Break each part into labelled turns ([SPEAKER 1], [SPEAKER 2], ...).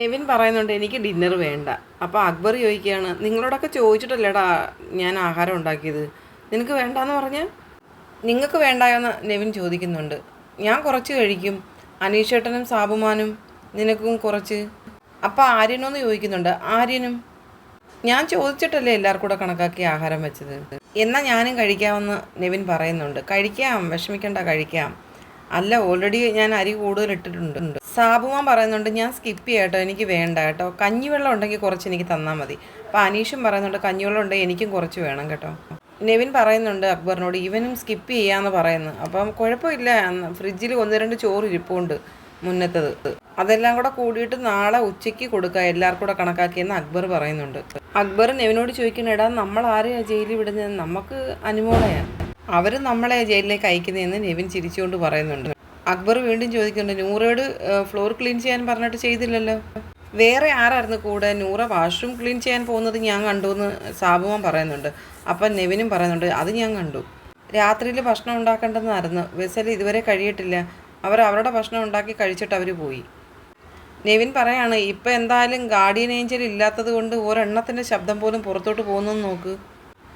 [SPEAKER 1] നെവിൻ പറയുന്നുണ്ട് എനിക്ക് ഡിന്നർ വേണ്ട. അപ്പോൾ അക്ബർ ചോദിക്കുകയാണ് നിങ്ങളോടൊക്കെ ചോദിച്ചിട്ടല്ലേടാ ഞാൻ ആഹാരം ഉണ്ടാക്കിയത്? നിനക്ക് വേണ്ടാന്ന് പറഞ്ഞാൽ നിങ്ങൾക്ക് വേണ്ടായെന്ന് നെവിൻ ചോദിക്കുന്നുണ്ട്. ഞാൻ കുറച്ച് കഴിക്കും. അനീഷേട്ടനും സാബുമാനും നിനക്കും കുറച്ച്. അപ്പോൾ ആര്യനോന്ന് ചോദിക്കുന്നുണ്ട് ആര്യനും ഞാൻ ചോദിച്ചിട്ടല്ലേ എല്ലാവർക്കും കൂടെ കണക്കാക്കി ആഹാരം വെച്ചത്? എന്നാൽ ഞാനും കഴിക്കാമെന്ന് നെവിൻ പറയുന്നുണ്ട്. കഴിക്കാം വിഷമിക്കണ്ട കഴിക്കാം. അല്ല ഓൾറെഡി ഞാൻ അരി കൂടുതൽ ഇട്ടിട്ടുണ്ട് സാബുമാൻ പറയുന്നുണ്ട് ഞാൻ സ്കിപ്പ് ചെയ്യട്ടോ എനിക്ക് വേണ്ട കേട്ടോ. കഞ്ഞിവെള്ളം ഉണ്ടെങ്കിൽ കുറച്ച് എനിക്ക് തന്നാൽ മതി. അപ്പോൾ അനീഷും പറയുന്നുണ്ട് കഞ്ഞിവെള്ളം ഉണ്ടെങ്കിൽ എനിക്കും കുറച്ച് വേണം കേട്ടോ. നെവിൻ പറയുന്നുണ്ട് അക്ബറിനോട് ഇവനും സ്കിപ്പ് ചെയ്യാമെന്ന് പറയുന്നു. അപ്പം കുഴപ്പമില്ല ഫ്രിഡ്ജിൽ ഒന്ന് രണ്ട് ചോറ് ഇരിപ്പുണ്ട് മുന്നത്തത്. അതെല്ലാം കൂടെ കൂടിയിട്ട് നാളെ ഉച്ചയ്ക്ക് കൊടുക്കുക എല്ലാവർക്കും കൂടെ കണക്കാക്കിയെന്ന് അക്ബർ പറയുന്നുണ്ട്. അക്ബർ നെവിനോട് ചോദിക്കുന്ന എടാ നമ്മൾ ആരെയാണ് ജയിലിൽ വിടുന്നത് നമുക്ക് അനുമോളയാണ് അവർ നമ്മളെ ജയിലിലേക്ക് അയക്കുന്നതെന്ന് നെവിൻ ചിരിച്ചുകൊണ്ട് പറയുന്നുണ്ട്. അക്ബർ വീണ്ടും ചോദിക്കുന്നുണ്ട് നൂറയോട് ഫ്ലോർ ക്ലീൻ ചെയ്യാൻ പറഞ്ഞിട്ട് ചെയ്തില്ലല്ലോ? വേറെ ആരായിരുന്നു കൂടെ? നൂറ വാഷ്റൂം ക്ലീൻ ചെയ്യാൻ പോകുന്നത് ഞാൻ കണ്ടു എന്ന് സാബുമാൻ പറയുന്നുണ്ട്. അപ്പം നെവിനും പറയുന്നുണ്ട് അത് ഞാൻ കണ്ടു. രാത്രിയിൽ ഭക്ഷണം ഉണ്ടാക്കേണ്ടതെന്നായിരുന്നു വെസൽ ഇതുവരെ കഴിയിട്ടില്ല. അവർ അവരുടെ ഭക്ഷണം ഉണ്ടാക്കി കഴിച്ചിട്ട് അവർ പോയി. നെവിൻ പറയാണ് ഇപ്പം എന്തായാലും ഗാർഡിയൻ ഏഞ്ചൽ ഇല്ലാത്തത് കൊണ്ട് ഒരെണ്ണത്തിന്റെ ശബ്ദം പോലും പുറത്തോട്ട് പോകുന്നെന്ന് നോക്ക്.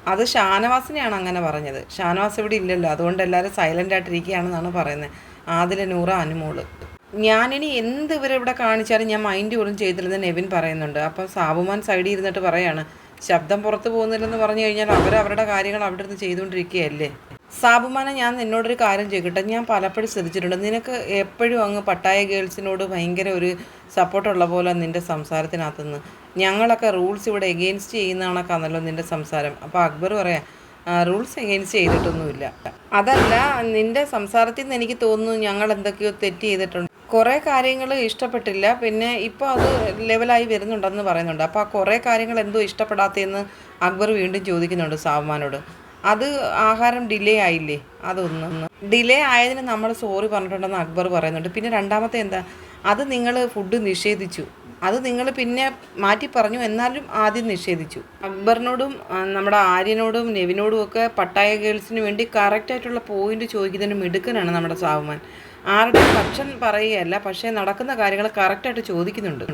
[SPEAKER 1] അത് ഷാനവാസിനെയാണ് അങ്ങനെ പറഞ്ഞത്. ഷാനവാസ് ഇവിടെ ഇല്ലല്ലോ. അതുകൊണ്ട് എല്ലാവരും സൈലന്റ് ആയിട്ടിരിക്കുകയാണെന്നാണ് പറയുന്നത്. ആദില നൂറ അനുമോൾ. ഞാനിനി എന്ത് ഇവരെ ഇവിടെ കാണിച്ചാലും ഞാൻ മൈൻഡ് പോലും ചെയ്തില്ലെന്ന് നെവിൻ പറയുന്നുണ്ട്. അപ്പം സാബുമാൻ സൈഡിൽ ഇരുന്നിട്ട് പറയാണ് ശബ്ദം പുറത്തു പോകുന്നില്ലെന്ന് പറഞ്ഞു കഴിഞ്ഞാൽ അവർ അവരുടെ കാര്യങ്ങൾ അവിടെ ഇരുന്ന് ചെയ്തുകൊണ്ടിരിക്കുകയല്ലേ? സാബുമാനെ ഞാൻ നിന്നോടൊരു കാര്യം ചെയ്യട്ടെ ഞാൻ പലപ്പോഴും ശ്രദ്ധിച്ചിട്ടുണ്ട്. നിനക്ക് എപ്പോഴും അങ്ങ് പട്ടായ ഗേൾസിനോട് ഭയങ്കര ഒരു സപ്പോർട്ടുള്ള പോലെ നിന്റെ സംസാരത്തിനകത്തുനിന്ന്. ഞങ്ങളൊക്കെ റൂൾസ് ഇവിടെ എഗെയിൻസ്റ്റ് ചെയ്യുന്ന കണക്കാണല്ലോ നിന്റെ സംസാരം. അപ്പോൾ അക്ബർ പറയാം റൂൾസ് എഗെയിൻസ്റ്റ് ചെയ്തിട്ടൊന്നുമില്ല. അതല്ല നിന്റെ സംസാരത്തിൽ നിന്ന് എനിക്ക് തോന്നുന്നു ഞങ്ങൾ എന്തൊക്കെയോ തെറ്റ് ചെയ്തിട്ടുണ്ട്. കുറേ കാര്യങ്ങൾ ഇഷ്ടപ്പെട്ടില്ല. പിന്നെ ഇപ്പോൾ അത് ലെവലായി വരുന്നുണ്ടെന്ന് പറയുന്നുണ്ട്. അപ്പോൾ ആ കുറേ കാര്യങ്ങൾ എന്തോ ഇഷ്ടപ്പെടാത്തതെന്ന് അക്ബർ വീണ്ടും ചോദിക്കുന്നുണ്ട് സാബുമാനോട് അത് ആഹാരം ഡിലേ ആയില്ലേ? അതൊന്നും. ഡിലേ ആയതിന് നമ്മൾ സോറി പറഞ്ഞിട്ടുണ്ടെന്ന് അക്ബർ പറയുന്നുണ്ട്. പിന്നെ രണ്ടാമത്തെ എന്താ? അത് നിങ്ങൾ ഫുഡ് നിഷേധിച്ചു. അത് നിങ്ങൾ പിന്നെ മാറ്റി പറഞ്ഞു. എന്നാലും ആദ്യം നിഷേധിച്ചു. അക്ബറിനോടും നമ്മുടെ ആര്യനോടും നെവിനോടും ഒക്കെ പട്ടായ ഗേൾസിന് വേണ്ടി കറക്റ്റായിട്ടുള്ള പോയിന്റ് ചോദിക്കുന്നതിന് മിടുക്കനാണ് നമ്മുടെ സാവുമാൻ. ആരുടെ പക്ഷം പറയുകയല്ല പക്ഷേ നടക്കുന്ന കാര്യങ്ങൾ കറക്റ്റായിട്ട് ചോദിക്കുന്നുണ്ട്.